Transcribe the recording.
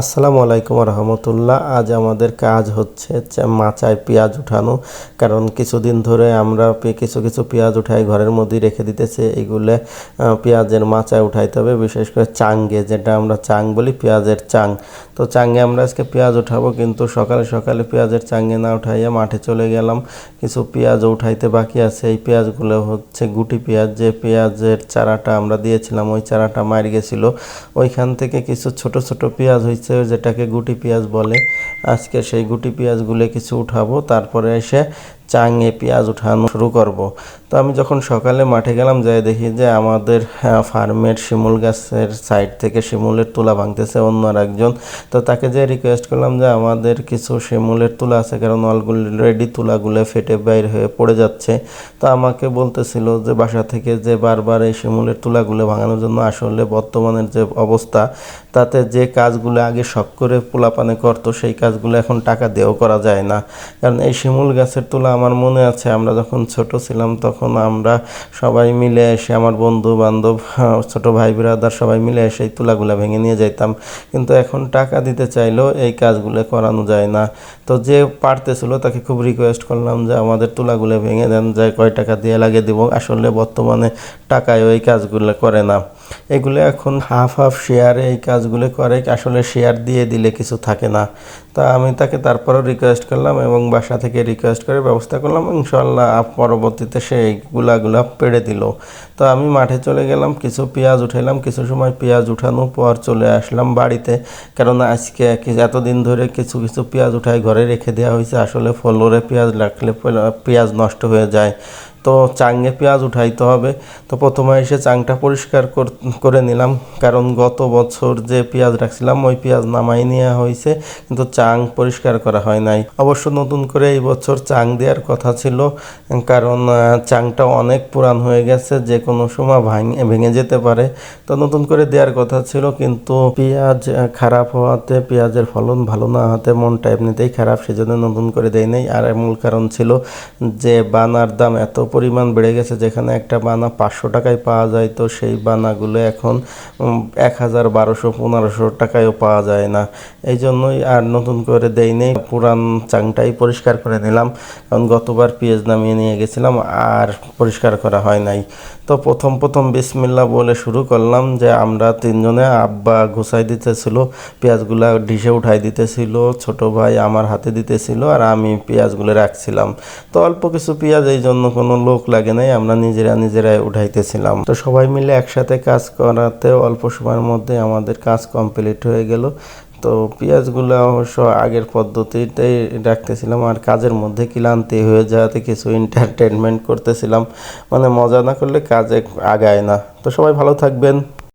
আসসালামু আলাইকুম রহমতুল্লাহ। আজ আমাদের কাজ হচ্ছে মাচায় পেঁয়াজ উঠানো, কারণ কিছুদিন ধরে আমরা কিছু কিছু পেঁয়াজ উঠাই ঘরের মধ্যেই রেখে দিতেছে। এগুলো পেঁয়াজের মাচায় উঠাইতে হবে, বিশেষ করে চাঙ্গে, যেটা আমরা চাং বলি, পেঁয়াজের চাং। তো চাঙ্গে আমরা আজকে পেঁয়াজ উঠাবো, কিন্তু সকালে সকালে পেঁয়াজের চাঙ্গে না উঠাইয়া মাঠে চলে গেলাম। কিছু পেঁয়াজ উঠাইতে বাকি আছে। এই পেঁয়াজগুলো হচ্ছে গুটি পেঁয়াজ, যে পেঁয়াজের চারাটা আমরা দিয়েছিলাম, ওই চারাটা মার গেছিল। ওইখান থেকে কিছু ছোট ছোট পেঁয়াজ হয়েছে যেটাকে গুটি পেঁয়াজ বলে। আজকে সেই গুটি পেঁয়াজগুলো কিছু উঠাবো তারপরে এসে চাঙে পেঁয়াজ উঠানো শুরু করব। তো আমি যখন সকালে মাঠে গেলাম, যাই দেখি যে আমাদের ফার্মের শিমুল গাছের সাইড থেকে শিমুলের তুলা ভাঙতেছে অন্য আর একজন তো তাকে যে রিকোয়েস্ট করলাম যে আমাদের কিছু শিমুলের তুলা আছে, কারণ অলরেডি তুলাগুলো ফেটে বাইর হয়ে পড়ে যাচ্ছে। তো আমাকে বলতেছিল যে বাসা থেকে যে বারবার এই শিমুলের তুলাগুলো ভাঙানোর জন্য আসলে বর্তমানের যে অবস্থা, তাতে যে কাজগুলো আগে শখ করে পোলাপানে করতো, সেই কাজগুলো এখন টাকা দিয়েও করা যায় না। কারণ এই শিমুল গাছের তুলা আমার মনে আছে, আমরা যখন ছোট ছিলাম তখন আমরা সবাই মিলে এসে আমার বন্ধু বান্ধব ছোট ভাই বিরাদার সবাই মিলে এসে এই তুলাগুলা ভেঙে নিয়ে যাইতাম। কিন্তু এখন টাকা দিতে চাইলেও এই কাজগুলো করানো যায় না। তো যে পারতেছিল তাকে খুব রিকোয়েস্ট করলাম যে আমাদের তুলাগুলো ভেঙে দেন, যে কয় টাকা দিয়ে লাগে দিব। আসলে বর্তমানে টাকায় ওই কাজগুলো করে না। এগুলো এখন হাফ হাফ শেয়ারে এই কাজগুলো করে, আসলে শেয়ার দিয়ে দিলে কিছু থাকে না। তা আমি তাকে তারপরও রিকোয়েস্ট করলাম এবং বাসা থেকে রিকোয়েস্ট করে ব্যবস্থা করলাম ইনশাল্লাহ পরবর্তীতে সেই এইগুলাগুলা পেড়ে দিল। তো আমি মাঠে চলে গেলাম, কিছু পেঁয়াজ উঠাইলাম, কিছু সময় পেঁয়াজ উঠানোর পর চলে আসলাম বাড়িতে। কেননা আজকে এতদিন ধরে কিছু কিছু পেঁয়াজ উঠাই ঘরে রেখে দেওয়া হয়েছে, আসলে ফলোরে পেঁয়াজ রাখলে পেঁয়াজ নষ্ট হয়ে যায়। তো চাঙ্গে পেঁয়াজ উঠাইতে হবে। তো প্রথমে এসে চাংটা পরিষ্কার কর- করে নিলাম। কারণ গত বছর যে পেঁয়াজ রাখছিলাম, ওই পেঁয়াজ নামাই নেওয়া হয়েছে কিন্তু চাং পরিষ্কার করা হয় নাই। অবশ্য নতুন করে এই বছর চাং দেওয়ার কথা ছিল, কারণ চাংটা অনেক পুরান হয়ে গেছে, যে কোনো সময় ভাঙে, ভেঙে যেতে পারে। তো নতুন করে দেওয়ার কথা ছিল, কিন্তু পেঁয়াজ খারাপ হওয়াতে পেঁয়াজের ফলন ভালো না হতে মনটা এমনিতেই খারাপ, সেজন্য নতুন করে দেয় নাই। আর মূল কারণ ছিল যে বানার দাম এত পরিমাণ বেড়ে গেছে, যেখানে একটা বানা পাঁচশো টাকায় পাওয়া যায়, তো সেই বানাগুলো এখন এক হাজার বারোশো, পনেরোশো টাকায়ও পাওয়া যায় না। এই জন্যই আর নতুন করে দেই নেই পুরান চাংটাই পরিষ্কার করে নিলাম, কারণ গতবার পেঁয়াজ নামিয়ে নিয়ে গেছিলাম, আর পরিষ্কার করা হয় নাই। তো প্রথম প্রথম বিসমিল্লা বলে শুরু করলাম, যে আমরা তিনজনে আব্বা ঘুষাই দিতেছিল, পেঁয়াজগুলা ডিশে উঠাই দিতেছিল, ছোট ভাই আমার হাতে দিতেছিল, আর আমি পেঁয়াজগুলো রাখছিলাম। তো অল্প কিছু পেঁয়াজ, এই জন্য কোনো লোক লাগে নাই, আমরা নিজেরা নিজেরাই উঠাইতেছিলাম। তো সবাই মিলে একসাথে কাজ করাতে অল্প সময়ের মধ্যে আমাদের কাজ কমপ্লিট হয়ে গেল। তো পেঁয়াজগুলো অবশ্য আগের পদ্ধতিতেই রাখতেছিলাম, আর কাজের মধ্যে ক্লান্তি হয়ে যাওয়াতে কিছু এন্টারটেনমেন্ট করতেছিলাম। মানে মজা না করলে কাজে আগায় না। তো সবাই ভালো থাকবেন।